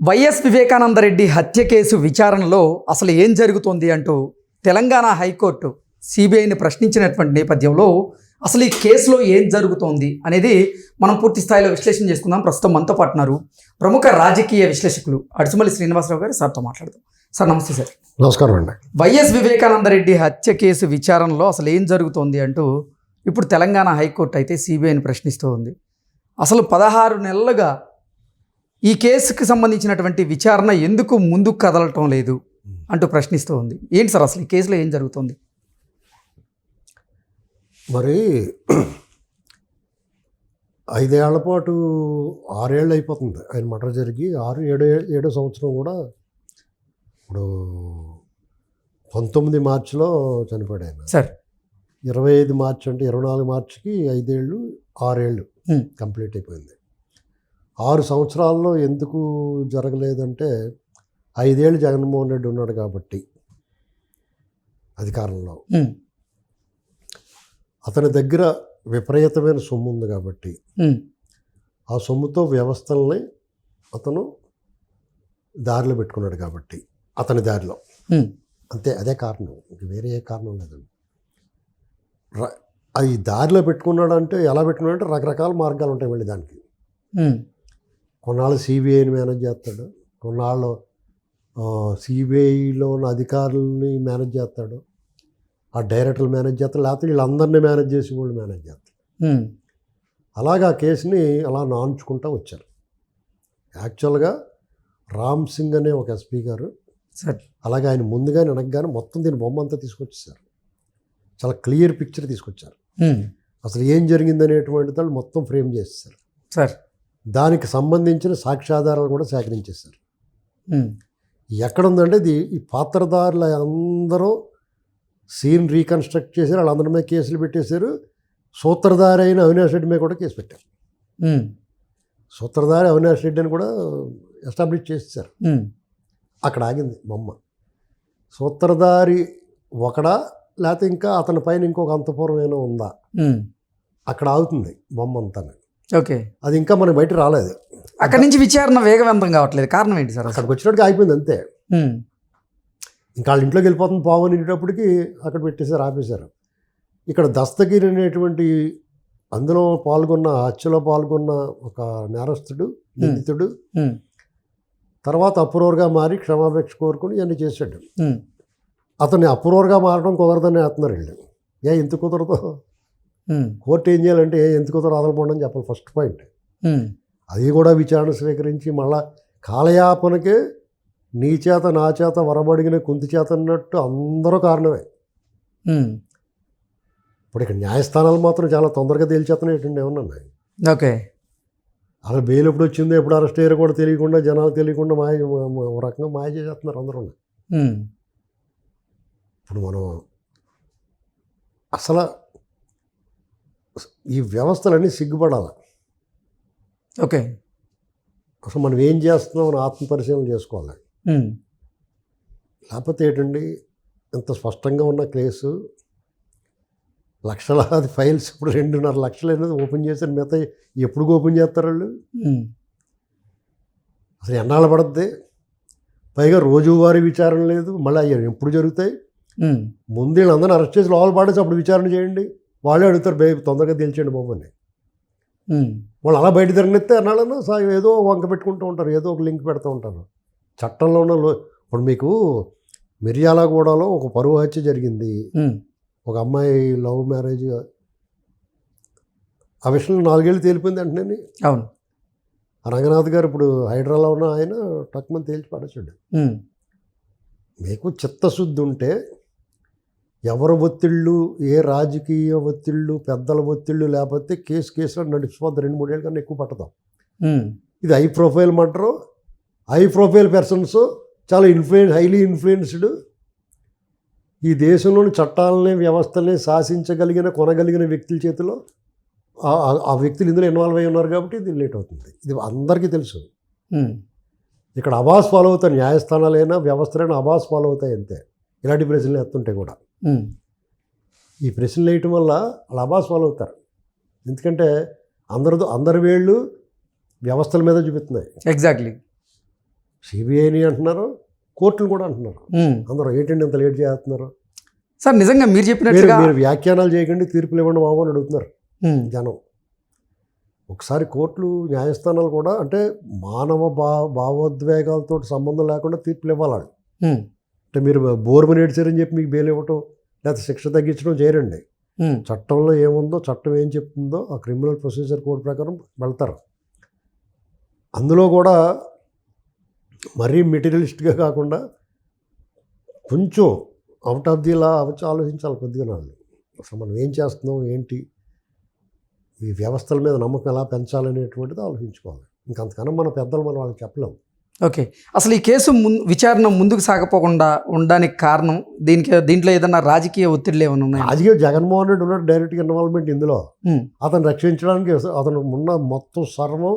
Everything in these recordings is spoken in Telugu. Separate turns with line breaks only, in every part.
వైఎస్ వివేకానందరెడ్డి హత్య కేసు విచారణలో అసలు ఏం జరుగుతోంది అంటూ తెలంగాణ హైకోర్టు సిబిఐని ప్రశ్నించినటువంటి నేపథ్యంలో అసలు ఈ కేసులో ఏం జరుగుతోంది అనేది మనం పూర్తి స్థాయిలో విశ్లేషణ చేసుకుందాం. ప్రస్తుతం మనతో పాటు ఉన్నారు ప్రముఖ రాజకీయ విశ్లేషకులు అడుసుమల్లి శ్రీనివాసరావు గారు. సార్తో మాట్లాడదాం. సార్ నమస్తే సార్.
నమస్కారం అండి.
వైఎస్ వివేకానందరెడ్డి హత్య కేసు విచారణలో అసలు ఏం జరుగుతోంది అంటూ ఇప్పుడు తెలంగాణ హైకోర్టు అయితే సిబిఐని ప్రశ్నిస్తూ ఉంది అసలు పదహారు నెలలుగా ఈ కేసుకి సంబంధించినటువంటి విచారణ ఎందుకు ముందుకు కదలటం లేదు అంటూ ప్రశ్నిస్తూ ఉంది. ఏంటి సార్ అసలు ఈ కేసులో ఏం జరుగుతుంది?
మరి ఐదేళ్ళ పాటు ఆరేళ్ళు అయిపోతుంది. ఆయన మటర్ జరిగి ఆరు ఏడో ఏడో సంవత్సరం కూడా ఇప్పుడు పంతొమ్మిది మార్చిలో చనిపోయాడు ఆయన.
సార్.
ఇరవై ఐదు మార్చి అంటే ఇరవై నాలుగు మార్చికి ఐదేళ్ళు ఆరేళ్ళు. కంప్లీట్ అయిపోయింది. ఆరు సంవత్సరాల్లో ఎందుకు జరగలేదంటే ఐదేళ్ళు జగన్మోహన్ రెడ్డి ఉన్నాడు కాబట్టి అధికారంలో. అతని దగ్గర విపరీతమైన సొమ్ము ఉంది కాబట్టి ఆ సొమ్ముతో వ్యవస్థల్ని అతను దారిలో పెట్టుకున్నాడు కాబట్టి అతని దారిలో. అంతే అదే కారణం. ఇంక వేరే ఏ కారణం లేదండి. అది దారిలో పెట్టుకున్నాడు అంటే ఎలా పెట్టుకున్నాడు అంటే రకరకాల మార్గాలు ఉంటాయి మళ్ళీ దానికి. కొన్నాళ్ళు సిబిఐని మేనేజ్ చేస్తాడు. కొన్నాళ్ళు సిబిఐలో ఉన్న అధికారులని మేనేజ్ చేస్తాడు. ఆ డైరెక్టర్లు మేనేజ్ చేస్తాడు లేకపోతే వీళ్ళందరినీ మేనేజ్ చేసి వాళ్ళు మేనేజ్ చేస్తాడు అలాగా ఆ కేసుని అలా నాంచుకుంటూ వచ్చారు. యాక్చువల్గా రామ్ సింగ్ అనే ఒక ఎస్పీ గారు
సార్.
అలాగే ఆయన ముందుగానే వెనకగానే మొత్తం దీని బొమ్మ అంతా తీసుకొచ్చేసారు. చాలా క్లియర్ పిక్చర్ తీసుకొచ్చారు. అసలు ఏం జరిగిందనేటువంటి వాళ్ళు మొత్తం ఫ్రేమ్ చేసేసారు.
సార్.
దానికి సంబంధించిన సాక్ష్యాధారాలు కూడా సేకరించేశారు
ఉమ్,
ఎక్కడ ఉందంటే ఇది ఈ పాత్రధారులు అందరూ సీన్ రీకన్స్ట్రక్ట్ చేశారు. వాళ్ళందరి మీద కేసులు పెట్టేశారు. సూత్రధారి అయిన అవినాష్ రెడ్డి మీద కూడా కేసు పెట్టారు. సూత్రధారి అవినాష్ రెడ్డి అని కూడా ఎస్టాబ్లిష్ చేసేసారు అక్కడ ఆగింది బొమ్మ. సూత్రధారి ఒకడా లేకపోతే ఇంకా అతని పైన ఇంకొక అంతపూర్వమైన ఉందా? అక్కడ ఆగుతుంది బొమ్మ అంతా.
ఓకే.
అది ఇంకా మనకి బయట రాలేదు.
అక్కడి నుంచి విచారణ వేగవంతం కావట్లేదు. కారణం ఏంటి సార్
అక్కడికి వచ్చినట్టుగా అయిపోయింది అంతే. ఇంకా వాళ్ళ ఇంట్లోకి వెళ్ళిపోతుంది పావుని అనేటప్పటికి అక్కడ పెట్టేశారు ఆపేశారు. ఇక్కడ దస్తగిరి అనేటువంటి అందులో పాల్గొన్న హత్యలో పాల్గొన్న ఒక నేరస్తుడు నిందితుడు తర్వాత అప్రూవర్గా మారి క్షమాపేక్ష కోరుకుని ఇవన్నీ చేశాడు. అతన్ని అప్రూవర్గా మారడం కుదరదని వేస్తున్నారు వీళ్ళు. ఏ ఎంత కుదరదు? కోర్టు ఏం చేయాలంటే కుదరదు అదలపోండి అని చెప్పాలి. First point. అది కూడా విచారణ స్వీకరించి మళ్ళా కాలయాపనకే నీ చేత నా చేత వరబడిగిన కుంతి చేత అన్నట్టు అందరూ కారణమే. ఇప్పుడు ఇక్కడ న్యాయస్థానాలు మాత్రం చాలా తొందరగా తేల్చేస్తున్నాయి ఏమన్నా
ఓకే.
అసలు బెయిల్ ఎప్పుడు వచ్చిందో ఎప్పుడు అరెస్ట్ అయ్యారో కూడా తెలియకుండా జనాలు తెలియకుండా మాయ రకంగా మాయ చేసేస్తున్నారు అందరూ ఇప్పుడు మనం అసలు ఈ వ్యవస్థలన్నీ సిగ్గుపడాలి.
ఓకే.
అసలు మనం ఏం చేస్తున్నాం అని ఆత్మపరిశీలన చేసుకోవాలి. లేకపోతే ఏంటండి? ఇంత స్పష్టంగా ఉన్న కేసు లక్షలాది ఫైల్స్ ఇప్పుడు రెండున్నర లక్షలు అనేది ఓపెన్ చేశారు మిగతా ఎప్పుడు ఓపెన్ చేస్తారు వాళ్ళు? అసలు ఎన్నాళ్ళు పడుద్ది? పైగా రోజువారీ విచారణ లేదు మళ్ళీ అయ్యారు ఎప్పుడు జరుగుతాయి? ముందు వీళ్ళందరినీ అరెస్ట్ చేసి లోపల పాడేసి అప్పుడు విచారణ చేయండి. వాళ్ళే అడుగుతారు బే తొందరగా తెలిసేయండి బాబు అని వాళ్ళు అలా బయట తిరగనిస్తే అన్నాళ్ళను సా ఏదో వంక పెట్టుకుంటూ ఉంటారు ఏదో ఒక లింక్ పెడుతూ ఉంటారు. చట్టంలో ఉన్న ఇప్పుడు మీకు మిర్యాలగూడలో ఒక పరువు హత్య జరిగింది. ఒక అమ్మాయి లవ్ మ్యారేజ్ ఆ విషయంలో నాలుగేళ్ళు తేలిపోయింది అంటేనే.
అవును.
రంగనాథ్ గారు ఇప్పుడు హైదరాబాద్లో ఉన్న ఆయన టక్మని తేల్చి పడచ్చాడు
ఉమ్,
మీకు చిత్తశుద్ధి ఉంటే ఎవరి ఒత్తిళ్ళు ఏ రాజకీయ ఒత్తిళ్ళు పెద్దల ఒత్తిళ్ళు లేకపోతే కేసు కేసులో నడిచిపోద్ది. రెండు మూడేళ్ళ కన్నా ఎక్కువ పట్టదాం. ఇది high profile matter. High profile persons చాలా ఇన్ఫ్లుయెన్స్ హైలీ ఇన్ఫ్లుయెన్స్డ్. ఈ దేశంలోని చట్టాలని వ్యవస్థల్ని శాసించగలిగిన కొనగలిగిన వ్యక్తుల చేతిలో ఆ- వ్యక్తులు ఇందులో ఇన్వాల్వ్ అయి ఉన్నారు కాబట్టి ఇది లేట్ అవుతుంది. ఇది అందరికీ తెలుసు. ఇక్కడ అబాస్ ఫాలో అవుతాయి. న్యాయస్థానాలైనా వ్యవస్థలైనా అబాస్ ఫాలో అవుతాయి అంతే. ఇలాంటి ప్రశ్నలు ఎత్తుంటే కూడా. ఈ ప్రశ్నలు వేయటం వల్ల వాళ్ళు అబాస్ ఫాలో అవుతారు. ఎందుకంటే అందరితో అందరి వేళ్ళు వ్యవస్థల మీద చూపిస్తున్నాయి.
ఎగ్జాక్ట్లీ
సిబిఐని అంటున్నారు కోర్టులు కూడా అంటున్నారు. అందరూ ఏంటండి ఇంత లేట్ చేస్తున్నారు?
సార్ నిజంగా మీరు చెప్పినట్టుగా
మీరు వ్యాఖ్యానాలు చేయకండి తీర్పులు ఇవ్వండి బాబు అని అడుగుతున్నారు జనం. ఒకసారి కోర్టులు న్యాయస్థానాలు కూడా అంటే మానవ భా భావోద్వేగాలతో సంబంధం లేకుండా తీర్పులు ఇవ్వాలి అంటే మీరు బోర్మని నేడ్చారని చెప్పి మీకు బెయిల్ ఇవ్వటం లేకపోతే శిక్ష తగ్గించడం చేయరండి. చట్టంలో ఏముందో చట్టం ఏం చెప్తుందో ఆ క్రిమినల్ ప్రొసీజర్ కోడ్ ప్రకారం వెళ్తారు. అందులో కూడా మరీ మెటీరియలిస్ట్గా కాకుండా కొంచెం అవుట్ ఆఫ్ ది లా ఆలోచించాలి కొద్దిగా నాళ్ళు. అసలు మనం ఏం చేస్తున్నాం ఏంటి? ఈ వ్యవస్థల మీద నమ్మకం ఎలా పెంచాలనేటువంటిది ఆలోచించుకోవాలి. ఇంకంతకన్నా మన పెద్దలు మనం వాళ్ళకి చెప్పలేం
ఓకే. అసలు ఈ కేసు ముం- విచారణ ముందుకు సాగపోకుండా ఉండడానికి కారణం దీనికి దీంట్లో ఏదన్నా రాజకీయ ఒత్తిడిలు ఏమైనా ఉన్నాయా?
రాజకీయ జగన్మోహన్ రెడ్డి ఉన్నాడు డైరెక్ట్గా ఇన్వాల్వ్మెంట్ ఇందులో. అతను రక్షించడానికి అతను ఉన్న మొత్తం సర్వం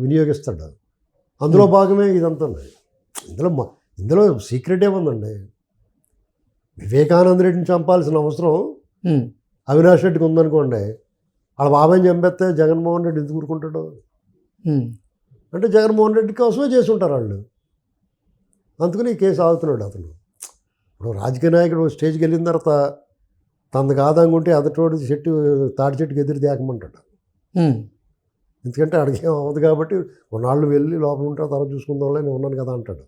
వినియోగిస్తాడు. అందులో భాగమే ఇదంతా ఇందులో ఇందులో సీక్రెట్ ఏముందండి? వివేకానంద రెడ్డిని చంపాల్సిన అవసరం అవినాష్ రెడ్డికి ఉందనుకోండి వాళ్ళ బాబాయ్ని చంపేస్తే జగన్మోహన్ రెడ్డి ఎందుకు ఊరుకుంటాడు? అంటే జగన్మోహన్ రెడ్డి కోసమే చేసి ఉంటారు వాళ్ళు. అందుకని ఈ కేసు ఆగుతున్నాడు అతను. ఇప్పుడు రాజకీయ నాయకుడు స్టేజ్కి వెళ్ళిన తర్వాత తనది కాదనుకుంటే అదటోడు చెట్టు తాడి చెట్టుకి ఎదురు దేకమంటాడు
ఉమ్,
ఎందుకంటే అడిగేం అవ్వదు కాబట్టి కొన్నాళ్ళు వెళ్ళి లోపల ఉంటే తర్వాత చూసుకుందాంలే నేను ఉన్నాను కదా అంటాడు.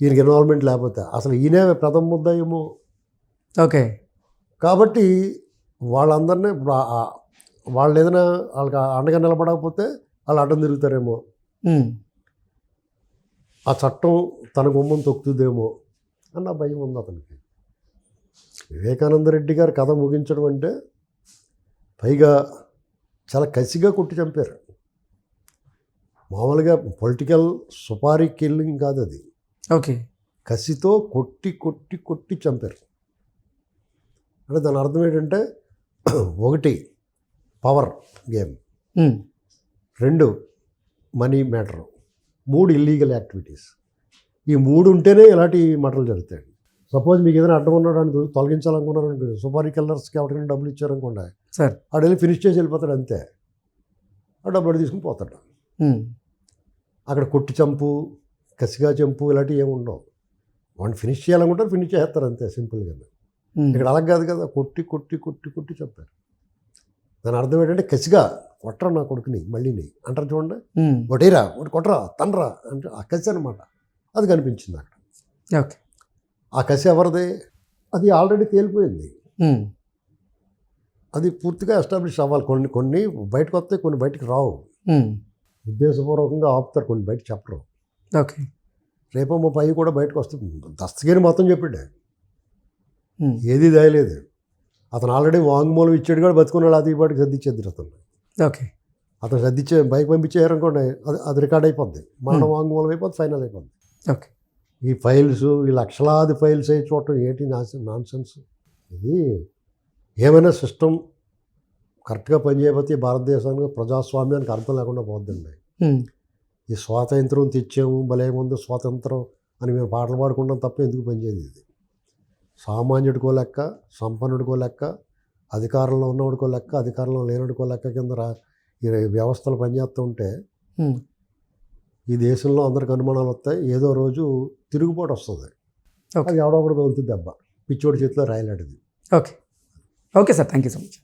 ఈయనకి ఇన్వాల్వ్మెంట్ లేకపోతే అసలు ఈయనే ప్రథమ ముద్ద ఏమో
ఓకే.
కాబట్టి వాళ్ళందరినీ ఇప్పుడు వాళ్ళు ఏదైనా వాళ్ళకి అండగా నిలబడకపోతే వాళ్ళు అడ్డం తిరుగుతారేమో. ఆ చట్టం తన గుమ్మం తొక్కుతుందేమో అన్న భయం ఉంది అతనికి. వివేకానంద రెడ్డి గారి కథ ముగించడం అంటే పైగా చాలా కసిగా కొట్టి చంపారు. మామూలుగా పొలిటికల్ సుపారీ కిల్లింగ్ కాదు అది.
ఓకే.
కసితో కొట్టి కొట్టి కొట్టి చంపారు. అంటే దాని అర్థం ఏంటంటే ఒకటి పవర్ గేమ్. రెండు మనీ మ్యాటర్. మూడు ఇల్లీగల్ యాక్టివిటీస్ ఈ మూడు ఉంటేనే ఇలాంటి మటలు జరుగుతాయి. సపోజ్ మీకు ఏదైనా అడ్డం ఉన్నాడు అని తొలగించాలనుకున్నారు అనుకోండి సుపారీ కిల్లర్స్కి ఎవరికైనా డబ్బులు ఇచ్చారనుకోండి
సార్.
ఆడు వెళ్ళి ఫినిష్ చేసి వెళ్ళిపోతాడు అంతే. ఆ డబ్బులు తీసుకుని పోతాడు. అక్కడ కొట్టి చంపు కసిగా చంపు ఇలాంటివి ఏమి ఉండవు. వాడిని ఫినిష్ చేయాలనుకుంటారు ఫినిష్ చేస్తారు అంతే సింపుల్గా ఇక్కడ అలా కాదు కదా కొట్టి కొట్టి కొట్టి కొట్టి చంపారు. దాని అర్థం ఏంటంటే కసిగా కొట్టరా నా కొడుకుని? మళ్ళీని అంటారు చూడండి. ఒకటేరా ఒకటి కొట్టరా తండ్రా అంటే ఆ కసి అనమాట అది కనిపించింది అక్కడ.
ఓకే.
ఆ కసి ఎవరిది? అది ఆల్రెడీ తేలిపోయింది. అది పూర్తిగా ఎస్టాబ్లిష్ అవ్వాలి. కొన్ని కొన్ని బయటకు వస్తాయి కొన్ని బయటకు రావు. ఉద్దేశపూర్వకంగా ఆపుతారు కొన్ని బయట చెప్పరు.
ఓకే.
రేపో మా పై కూడా బయటకు వస్తుంది దస్తగిరి మొత్తం చెప్పాడు. ఏది దాయలేదు. అతను ఆల్రెడీ వాంగ్మూలం ఇచ్చాడు కూడా బతుకున్నాడు అది పాటికి సర్దిచ్చేద్దరు అతను.
ఓకే.
అతను సర్దిచ్చే బైక్ పంపించారనుకోండి అది అది రికార్డ్ అయిపోద్ది. మరణ
Hmm.
వాంగ్మూలం అయిపోద్ది ఫైనల్ అయిపోద్ది.
ఓకే.
ఈ ఫైల్స్ ఈ లక్షలాది ఫైల్స్ అయి చూడటం ఏంటి నాన్ సెన్స్ ఇది ఏమైనా సిస్టమ్ కరెక్ట్గా పనిచేయకపోతే ఈ భారతదేశానికి ప్రజాస్వామ్యానికి అర్థం లేకుండా పోద్దండి.
ఉమ్,
ఈ స్వాతంత్రం తెచ్చాము భలే ఉంది స్వాతంత్రం అని మేము పాటలు పాడుకుంటాం తప్ప ఎందుకు పనిచేయదు ఇది? సామాన్యుడికో లెక్క సంపన్నుడికో లెక్క అధికారంలో ఉన్నవాడికో లెక్క అధికారంలో లేనివాడికో లెక్క కింద రా ఈ వ్యవస్థలు పనిచేస్తూ ఉంటే ఈ దేశంలో అందరికి అనుమానాలు వస్తాయి. ఏదో రోజు తిరుగుబాటు వస్తుంది. అది ఎవడో ఒకటి వెళ్తుంది దెబ్బ. పిచ్చోడి చేతిలో రాయలాంటిది
okay. Okay sir. Thank you so much.